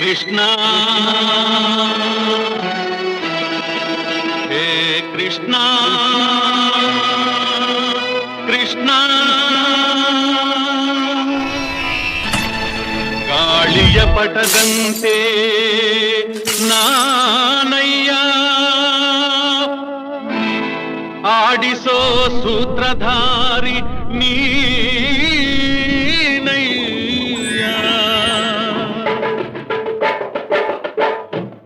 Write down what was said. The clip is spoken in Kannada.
ಕೃಷ್ಣ ಹೇ ಕೃಷ್ಣ ಕೃಷ್ಣ ಗಾಳಿಯ ಪಟದಂತೆ ನಾನಯ್ಯ ಆಡಿಸೋ ಸೂತ್ರಧಾರಿ ನೀನಯ್ಯ